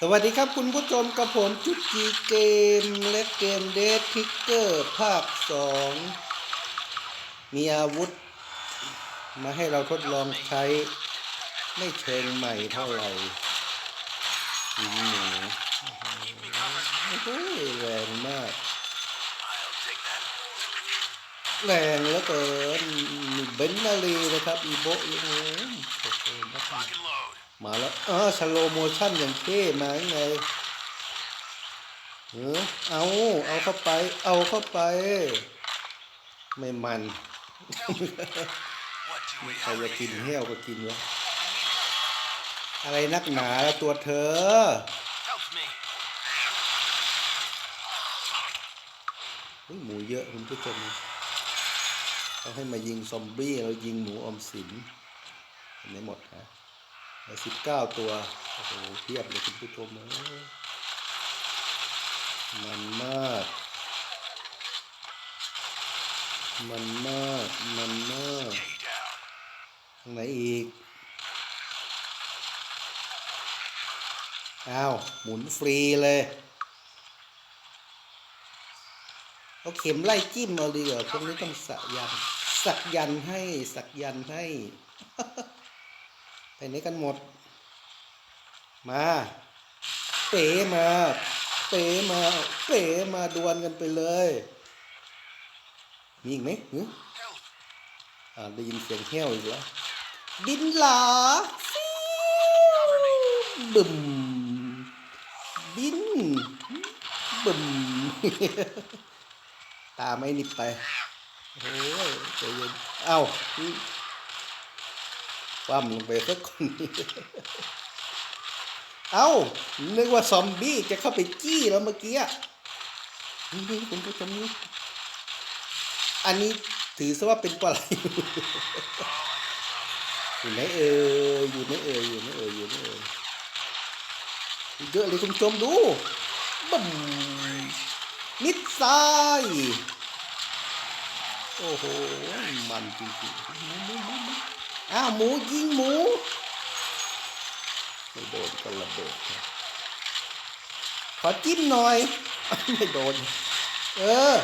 สวัสดีครับคุณผู้ชมกับผมจุดจีเกมและเกมเดทพิกเกอร์ภาคสองมีอาวุธ มาให้เราทดลองใช้ ไม่เชิงใหม่เท่าไหร่ยิงหนูโอ้โหแรงมาก แรงเหลือเกินเบนนาลีนะครับ อีโบะอีโอ้โหนัก มาแล้วเออสโลโมชั่นอย่างเท่มาไงเออเอาเอาเข้าไป เอาเข้าไป ไม่มันใครจะกินเหี้ยวก็กินวะอะไรนักหนาแล้วตัวเธอ หมูเยอะคุณผู้ชมต้องให้มายิงซอมบี้เรายิงหมูอมสินไหมหมดฮะ สิบเก้าตัว โอ้โหเพียบเลยคุณผู้ชมเอ้ยมันมาก มันมาก มันมาก Stay down. ทางไหนอีก อ้าว หมุนฟรีเลย เอาเข็มไล่จิ้มเอาดีกว่าพวกนี้ต้องสักยัน สักยันให้ สักยันให้ ไปไหนกันหมด มาเป๋มา เป๋มา เป๋มาดวลกันไปเลย มีอีกไหมหึ Help. อ่าได้ยินเสียงแห้วอีกแล้วบินหลาฟิวบึมบินบึมตาไอ้นี่ไปโอ้ยใจเย็น เอ้า คว่ำลงไปสักคนเอ้านึกว่าซอมบี้จะเข้าไปจี้แล้วเมื่อกี้นี่คุณผู้ชมนี่อันนี้ถือซะว่าเป็นปลาไหลอยู่ไหนเอ่ยอยู่ไหนเอ่ยอยู่ไหนเอ่ยอยู่ไหนเอ่ยเยอะเลยคุณผู้ชมดูบึ้มมิดซ้ายโอ้โหมันจริงๆ อ้าวหมูยิงหมูไม่โดนก็ระเบิดนะขอจิ้มหน่อย ไม่โดน เออ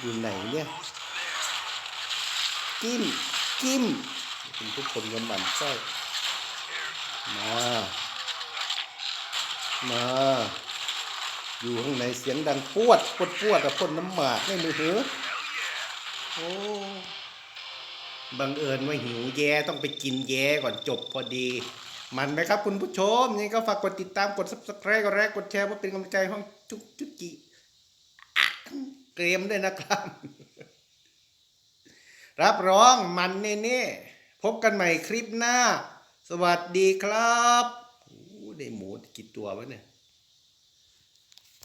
อยู่ไหนเนี่ยจิ้มจิ้มคุณทุกคนกันหมั่นไส้มา มา อยู่ข้างในเสียงดังปวด ปวดปวดกับพ่นน้ำหมากในมือถือโอ้ บังเอิญว่าหิวแย่ต้องไปกินแย่ก่อนจบพอดี มันไหมครับคุณผู้ชมยังก็ฝากกดติดตามกด subscribe กดแรกกดแชร์เพื่อเป็นกำลังใจห้องจุกจุกจีเกมด้วยนะครับ รับรองมันแน่ๆพบกันใหม่คลิปหน้า สวัสดีครับโอ้ได้หมูกี่ตัววะเนี่ย